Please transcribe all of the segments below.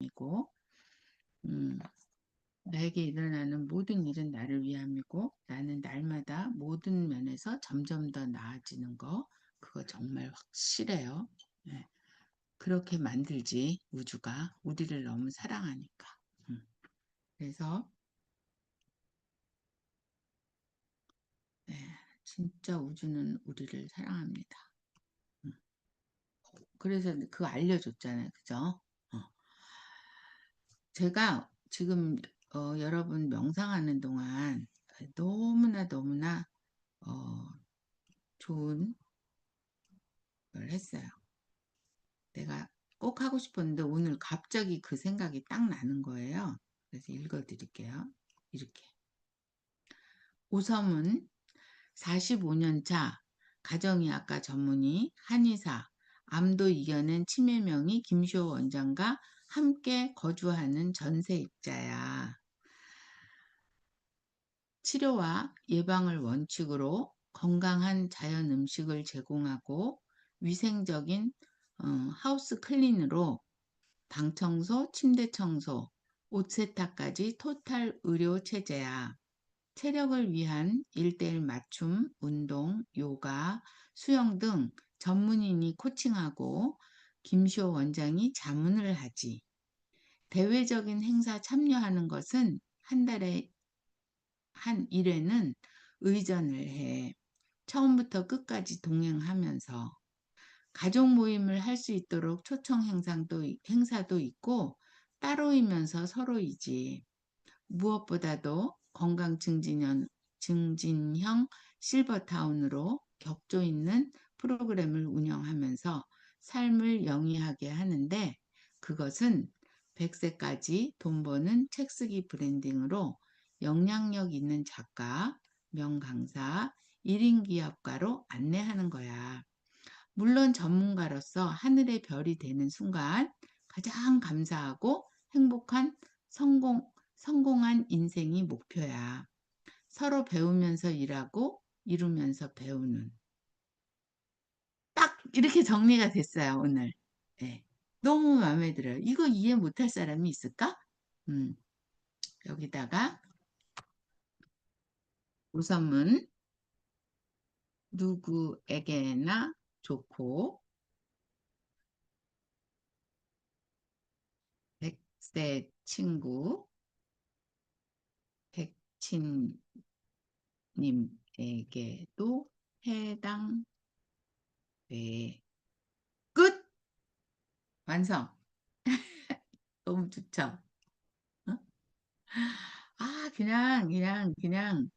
위함이고, 음, 나에게 일어나는 모든 일은 나를 위함이고, 나는 날마다 모든 면에서 점점 더 나아지는 거, 그거 정말 확실해요. 네. 그렇게 만들지, 우주가. 우리를 너무 사랑하니까. 음. 그래서, 네, 진짜 우주는 우리를 사랑합니다. 음. 그래서 그거 알려줬잖아요. 그죠? 어. 제가 지금 어, 여러분 명상하는 동안 너무나 너무나 어, 좋은 걸 했어요. 내가 꼭 하고 싶었는데 오늘 갑자기 그 생각이 딱 나는 거예요. 그래서 읽어드릴게요. 이렇게. 오섬은 45년 차 가정의학과 전문의 한의사 암도 이겨낸 치매명의 김시호 원장과 함께 거주하는 전세입자야. 치료와 예방을 원칙으로 건강한 자연 음식을 제공하고 위생적인 어, 하우스 클린으로 방 청소, 침대 청소, 옷 세탁까지 토탈 의료 체제야. 체력을 위한 일대일 맞춤, 운동, 요가, 수영 등 전문인이 코칭하고 김시호 원장이 자문을 하지. 대외적인 행사 참여하는 것은 한 달에 한 1회는 의전을 해. 처음부터 끝까지 동행하면서 가족 모임을 할 수 있도록 초청 행사도, 행사도 있고 따로이면서 서로이지. 무엇보다도 건강 증진형, 증진형 실버타운으로 격조 있는 프로그램을 운영하면서 삶을 영위하게 하는데 그것은 100세까지 돈 버는 책 쓰기 브랜딩으로 영향력 있는 작가, 명강사, 1인 기업가로 안내하는 거야. 물론 전문가로서 하늘의 별이 되는 순간 가장 감사하고 행복한 성공, 성공한 인생이 목표야. 서로 배우면서 일하고 이루면서 배우는. 딱 이렇게 정리가 됐어요, 오늘. 네. 너무 마음에 들어요. 이거 이해 못할 사람이 있을까? 음, 여기다가 우선문 누구에게나 좋고 백세 친구 백친님에게도 해당 돼. 끝! 완성. 너무 좋죠? 어? 아, 그냥, 그냥, 그냥,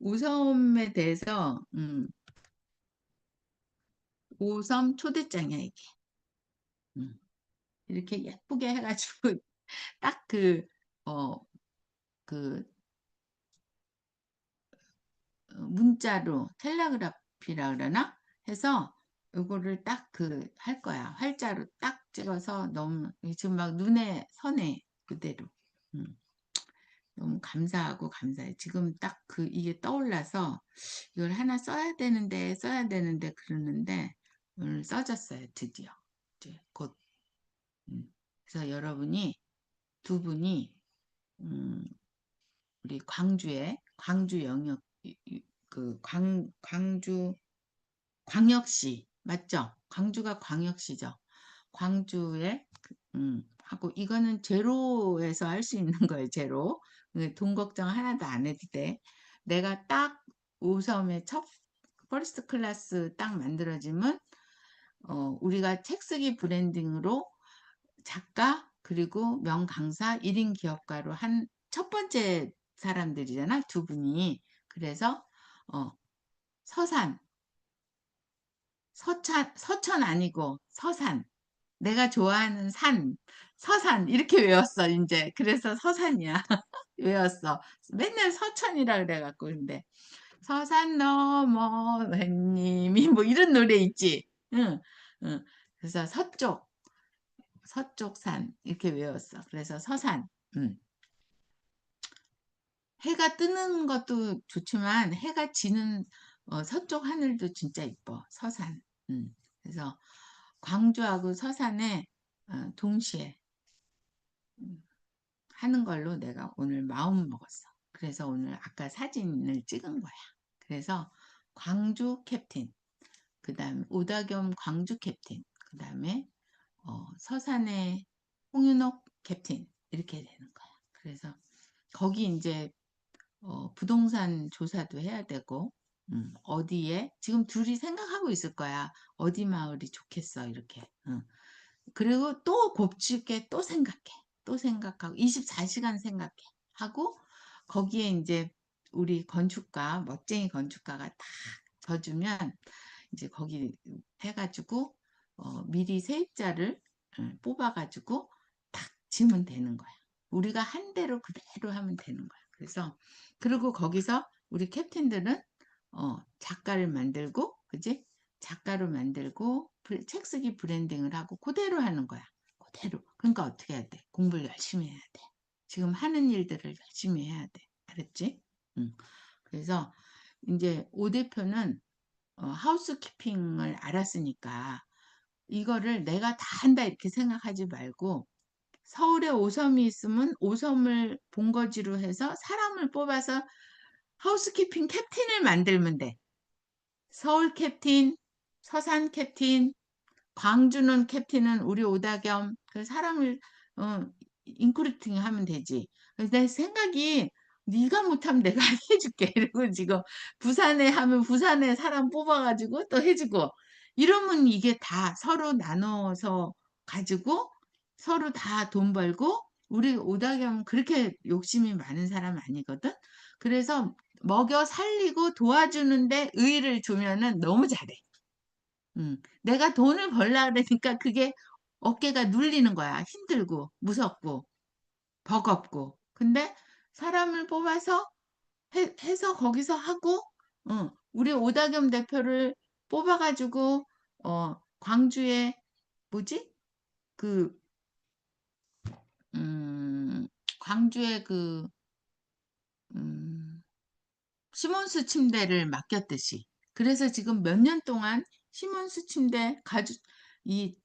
우섬에 대해서, 음, 우섬 초대장이야, 이게. 음, 이렇게 예쁘게 해가지고, 딱 그, 어, 그, 문자로, 텔레그라피라 그러나? 해서, 요거를 딱 그, 할 거야. 활자로 딱 찍어서 너무, 지금 막 눈에 선해, 그대로. 음. 너무 감사하고 감사해. 지금 딱 그 이게 떠올라서 이걸 하나 써야 되는데 써야 되는데 그러는데 오늘 써졌어요. 드디어. 이제 곧. 음. 그래서 여러분이 두 분이 음, 우리 광주에 광주 영역 그 광, 광주 광역시 맞죠? 광주가 광역시죠. 광주에 음, 하고 이거는 제로에서 할 수 있는 거예요. 제로. 그돈 걱정 하나도 안 해도 돼. 내가 딱 우섬의 첫 퍼스트 클래스 딱 만들어지면 어, 우리가 책 쓰기 브랜딩으로 작가 그리고 명강사 1인 기업가로 한 첫 번째 사람들이잖아. 두 분이. 그래서 어, 서산 서천 서천 아니고 서산. 내가 좋아하는 산 서산. 이렇게 외웠어 이제. 그래서 서산이야. 외웠어. 맨날 서천이라 그래갖고 근데. 서산 넘어 웬님이 뭐 이런 노래 있지. 응, 응. 그래서 서쪽 서쪽 산. 이렇게 외웠어. 그래서 서산. 응. 해가 뜨는 것도 좋지만 해가 지는 어, 서쪽 하늘도 진짜 이뻐 서산 응. 그래서 광주하고 서산에 어, 동시에 하는 걸로 내가 오늘 마음 먹었어. 그래서 오늘 아까 사진을 찍은 거야. 그래서 광주 캡틴, 그 다음에 오다겸 광주 캡틴, 그 다음에 어, 서산의 홍윤옥 캡틴 이렇게 되는 거야. 그래서 거기 이제 어, 부동산 조사도 해야 되고 음, 어디에 지금 둘이 생각하고 있을 거야. 어디 마을이 좋겠어 이렇게. 응. 그리고 또 곱씹게 또 생각해. 또 생각하고 24시간 생각해. 하고 거기에 이제 우리 건축가 멋쟁이 건축가가 딱 져주면 이제 거기 해가지고 어, 미리 세입자를 음, 뽑아가지고 딱 지면 되는 거야. 우리가 한 대로 그대로 하면 되는 거야. 그래서 그리고 거기서 우리 캡틴들은 어, 작가를 만들고 그지? 작가로 만들고 책 쓰기 브랜딩을 하고 그대로 하는 거야. 그대로. 그러니까 어떻게 해야 돼? 공부를 열심히 해야 돼. 지금 하는 일들을 열심히 해야 돼. 알았지? 응. 그래서 이제 오 대표는 어, 하우스키핑을 알았으니까 이거를 내가 다 한다 이렇게 생각하지 말고 서울에 오섬이 있으면 오섬을 본거지로 해서 사람을 뽑아서 하우스키핑 캡틴을 만들면 돼. 서울 캡틴, 서산 캡틴, 광주는 캡틴은 우리 오다겸 그 사람을 어, 인크루팅 하면 되지. 내 생각이 네가 못하면 내가 해줄게. 이러고 지금 부산에 하면 부산에 사람 뽑아가지고 또 해주고 이러면 이게 다 서로 나눠서 가지고 서로 다 돈 벌고 우리 오다겸 그렇게 욕심이 많은 사람 아니거든. 그래서 먹여 살리고 도와주는데 의의를 주면은 너무 잘해. 음, 내가 돈을 벌라 그러니까 그게 어깨가 눌리는 거야. 힘들고, 무섭고, 버겁고. 근데 사람을 뽑아서 해, 해서 거기서 하고, 어, 우리 오다겸 대표를 뽑아가지고, 어, 광주에, 뭐지? 그, 음, 광주에 그, 음, 시몬스 침대를 맡겼듯이. 그래서 지금 몇 년 동안 시몬스 침대 가죽, 이,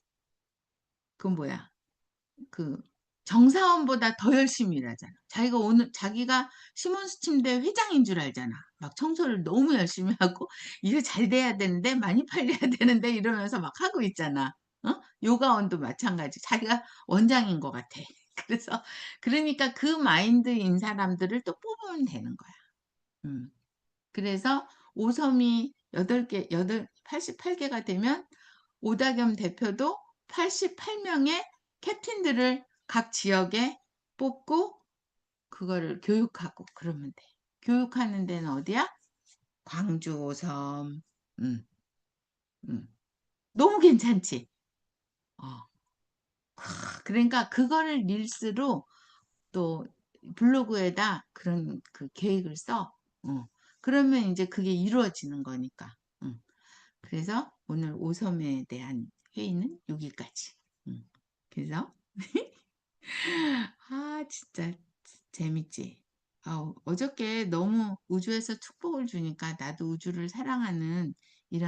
그 뭐야. 그 정사원보다 더 열심히 일하잖아. 자기가 오늘 자기가 시몬스 침대 회장인 줄 알잖아. 막 청소를 너무 열심히 하고 이거 잘 돼야 되는데 많이 팔려야 되는데 이러면서 막 하고 있잖아. 어? 요가원도 마찬가지. 자기가 원장인 것 같아. 그래서 그러니까 그 마인드인 사람들을 또 뽑으면 되는 거야. 음. 그래서 오섬이 8개, 8, 88개가 되면 오다겸 대표도 88명의 캡틴들을 각 지역에 뽑고 그거를 교육하고 그러면 돼. 교육하는 데는 어디야? 광주 오섬. 음, 음. 너무 괜찮지? 어. 크, 그러니까 그거를 릴스로 또 블로그에다 그런 그 계획을 써. 어. 그러면 이제 그게 이루어지는 거니까. 음. 그래서 오늘 오섬에 대한 회의는 여기까지. 음. 그래서 아 진짜 재밌지. 아우, 어저께 너무 우주에서 축복을 주니까 나도 우주를 사랑하는